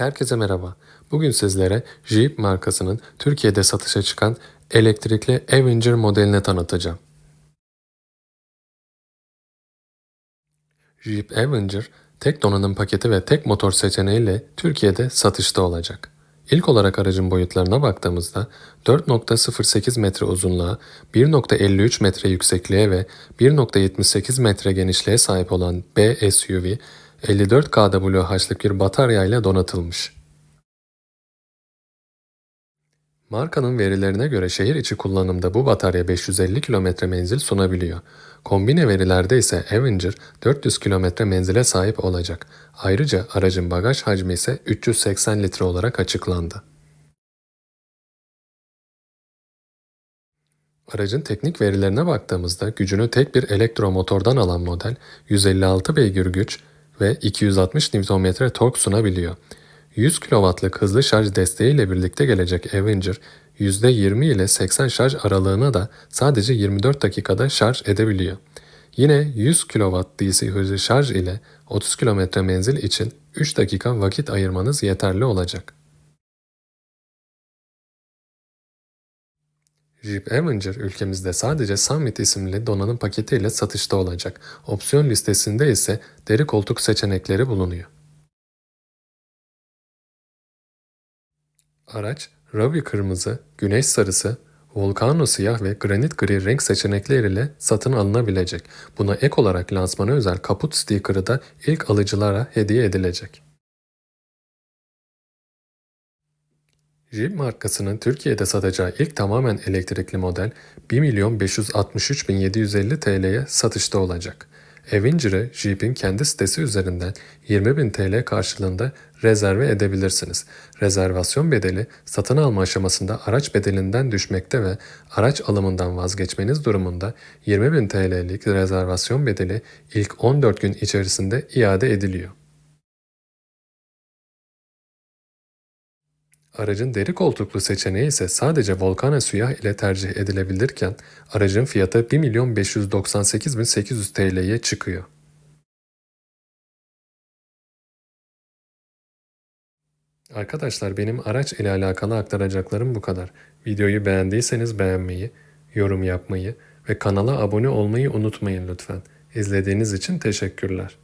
Herkese merhaba. Bugün sizlere Jeep markasının Türkiye'de satışa çıkan elektrikli Avenger modelini tanıtacağım. Jeep Avenger, tek donanım paketi ve tek motor seçeneğiyle Türkiye'de satışta olacak. İlk olarak aracın boyutlarına baktığımızda 4.08 metre uzunluğa, 1.53 metre yüksekliğe ve 1.78 metre genişliğe sahip olan B SUV 54 kWh'lık bir batarya ile donatılmış. Markanın verilerine göre şehir içi kullanımda bu batarya 550 km menzil sunabiliyor. Kombine verilerde ise Avenger 400 km menzile sahip olacak. Ayrıca aracın bagaj hacmi ise 380 litre olarak açıklandı. Aracın teknik verilerine baktığımızda gücünü tek bir elektromotordan alan model 156 beygir güç ve 260 Nm tork sunabiliyor. 100 kW'lık hızlı şarj desteğiyle birlikte gelecek Avenger %20 ile 80 şarj aralığına da sadece 24 dakikada şarj edebiliyor. Yine 100 kW DC hızlı şarj ile 30 km menzil için 3 dakika vakit ayırmanız yeterli olacak. Jeep Avenger ülkemizde sadece Summit isimli donanım paketiyle satışta olacak. Opsiyon listesinde ise deri koltuk seçenekleri bulunuyor. Araç, Ravi kırmızı, güneş sarısı, Volcano siyah ve granit gri renk seçenekleriyle satın alınabilecek. Buna ek olarak lansmana özel kaput sticker'ı da ilk alıcılara hediye edilecek. Jeep markasının Türkiye'de satacağı ilk tamamen elektrikli model 1.563.750 TL'ye satışta olacak. Avenger'ı Jeep'in kendi sitesi üzerinden 20.000 TL karşılığında rezerve edebilirsiniz. Rezervasyon bedeli satın alma aşamasında araç bedelinden düşmekte ve araç alımından vazgeçmeniz durumunda 20.000 TL'lik rezervasyon bedeli ilk 14 gün içerisinde iade ediliyor. Aracın deri koltuklu seçeneği ise sadece Volcana siyah ile tercih edilebilirken aracın fiyatı 1.598.800 TL'ye çıkıyor. Arkadaşlar benim araç ile alakalı aktaracaklarım bu kadar. Videoyu beğendiyseniz beğenmeyi, yorum yapmayı ve kanala abone olmayı unutmayın lütfen. İzlediğiniz için teşekkürler.